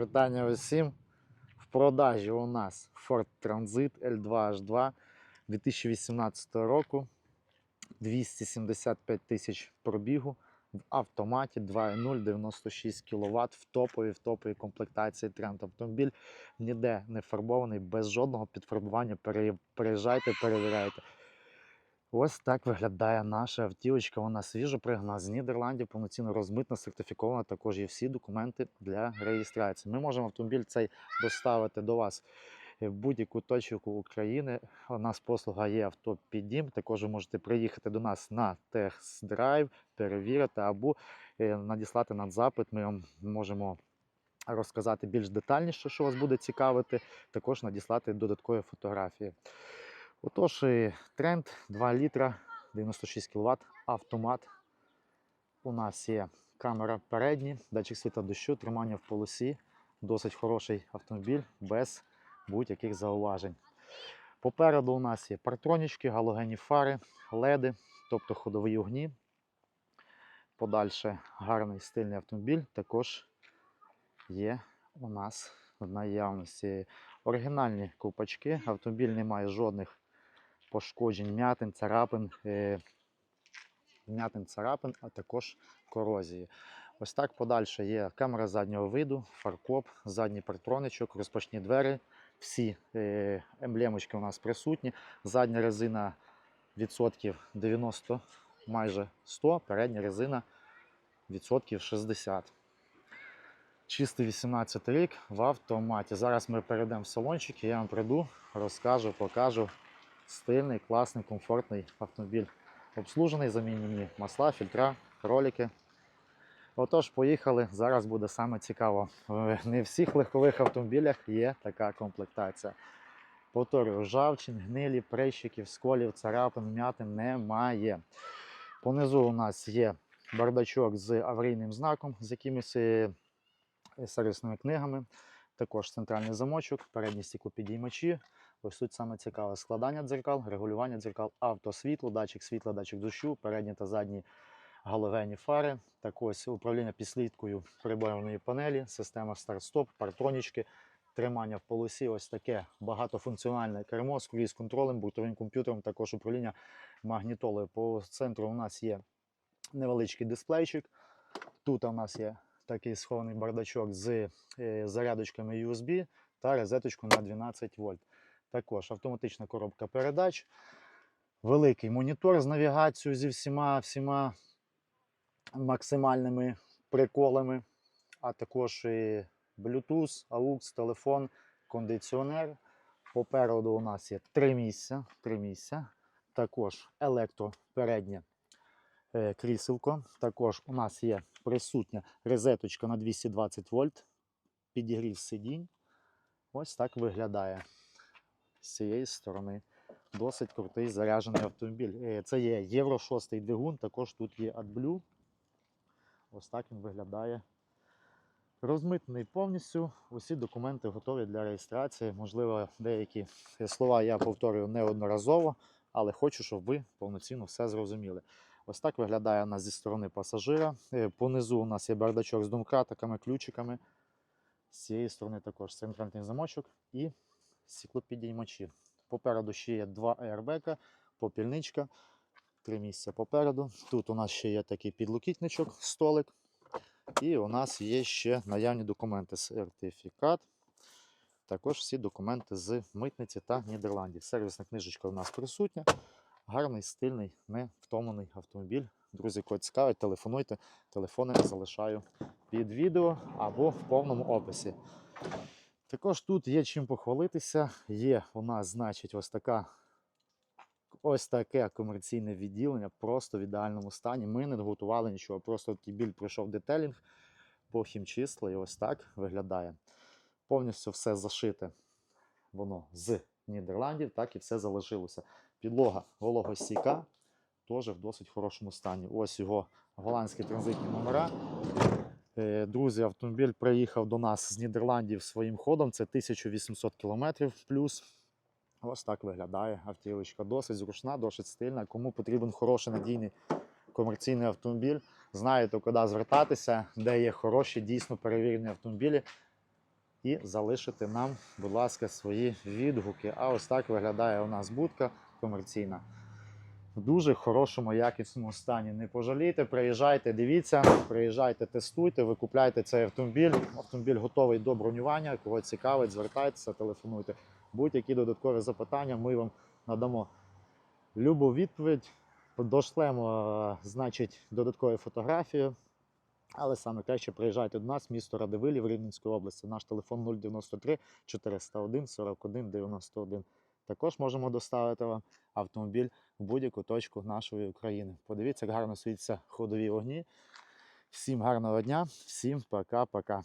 Вітання усім. В продажі у нас Ford Transit L2H2 2018 року. 275 тисяч пробігу в автоматі 2.0 96 кВт в топовій в топовій комплектації тренд автомобіль. Ніде не фарбований, без жодного підфарбування. Пере- Переїжджайте, перевіряйте. Ось так виглядає наша автівочка. Вона свіжо пригнана з Нідерландів, повноцінно розмитна, сертифікована. Також є всі документи для реєстрації. Ми можемо автомобіль цей доставити до вас в будь-яку точку України. У нас послуга є авто підім. Також ви можете приїхати до нас на тест-драйв, перевірити або е, надіслати нам запит. Ми вам можемо розказати більш детальніше, що вас буде цікавити. Також надіслати додаткові фотографії. Отож, тренд 2 літра, 96 кВт, автомат. У нас є камера передні, датчик світла дощу, тримання в полосі. Досить хороший автомобіль без будь-яких зауважень. Попереду у нас є партронічки, галогенні фари, леди, тобто ходові огні. Подальше гарний стильний автомобіль також є у нас в наявності. Оригінальні ковпачки. Автомобіль не має жодних пошкоджень, м'ятин, царапин, е, м'ятин, царапин, а також корозії. Ось так подальше є камера заднього виду, фаркоп, задній партроничок, розпашні двері. Всі е, емблемочки у нас присутні. Задня резина відсотків 90, майже 100, передня резина відсотків 60. Чистий 18 рік в автоматі. Зараз ми перейдемо в салончик, я вам прийду, розкажу, покажу. Стильний, класний, комфортний автомобіль. Обслужений, замінені масла, фільтра, ролики. Отож, поїхали. Зараз буде саме цікаво. В Не всіх легкових автомобілях є така комплектація. Повторюю, ржавчин, гнилі, прищиків, сколів, царапин, м'ятин немає. Понизу у нас є бардачок з аварійним знаком, з якимись е, сервісними книгами. Також центральний замочок, передні стеклопідіймачі. Ось тут саме цікаве складання дзеркал, регулювання дзеркал, автосвітло, датчик світла, датчик дощу, передні та задні галогенні фари. Так ось управління підслідкою приборної панелі, система старт-стоп, партронічки, тримання в полосі. Ось таке багатофункціональне кермо з круїз-контролем, бортовим комп'ютером, також управління магнітолою. По центру у нас є невеличкий дисплейчик. Тут у нас є такий схований бардачок з е, зарядочками USB та розеточку на 12 вольт. Також автоматична коробка передач, великий монітор з навігацією зі всіма, всіма максимальними приколами, а також і Bluetooth, AUX, телефон, кондиціонер. Попереду у нас є три місця. Три місця. Також електропереднє е, кріселко. Також у нас є присутня розеточка на 220 вольт, підігрів сидінь. Ось так виглядає з цієї сторони. Досить крутий заряджений автомобіль. Е, Це є Євро 6 двигун, також тут є AdBlue. Ось так він виглядає. Розмитний повністю. Усі документи готові для реєстрації. Можливо, деякі слова я повторюю неодноразово, але хочу, щоб ви повноцінно все зрозуміли. Ось так виглядає у нас зі сторони пасажира. Е, Понизу у нас є бардачок з домкратиками, ключиками. З цієї сторони також центральний замочок і стеклопідіймачі. Попереду ще є два аербека, попільничка, три місця попереду. Тут у нас ще є такий підлокітничок, столик. І у нас є ще наявні документи, сертифікат. Також всі документи з митниці та Нідерландів. Сервісна книжечка у нас присутня. Гарний, стильний, не втомлений автомобіль. Друзі, кого цікавить, телефонуйте. Телефони залишаю під відео або в повному описі. Також тут є чим похвалитися. Є у нас, значить, ось така. Ось таке комерційне відділення, просто в ідеальному стані. Ми не готували нічого, просто такий біль пройшов детелінг, похімчисли і ось так виглядає. Повністю все зашите воно з Нідерландів, так і все залишилося. Підлога вологостійка, теж в досить хорошому стані. Ось його голландські транзитні номера. Е, Друзі, автомобіль приїхав до нас з Нідерландів своїм ходом. Це 1800 км плюс. Ось так виглядає автівочка. Досить зручна, досить стильна. Кому потрібен хороший надійний комерційний автомобіль, знаєте, куди звертатися, де є хороші, дійсно перевірені автомобілі. і залишити нам, будь ласка, свої відгуки. А ось так виглядає у нас будка комерційна. В дуже хорошому, якісному стані. Не пожалійте, приїжджайте, дивіться, приїжджайте, тестуйте, викупляйте цей автомобіль. Автомобіль готовий до бронювання. Кого цікавить, звертайтеся, телефонуйте. Будь-які додаткові запитання, ми вам надамо любу відповідь. Дошлемо, е, значить, додаткові фотографії. Але саме краще приїжджайте до нас, місто Радивилів Рівненської області. Наш телефон 093 401 41 91. Також можемо доставити вам автомобіль в будь-яку точку нашої України. Подивіться, як гарно світяться ходові вогні. Всім гарного дня, всім пока-пока.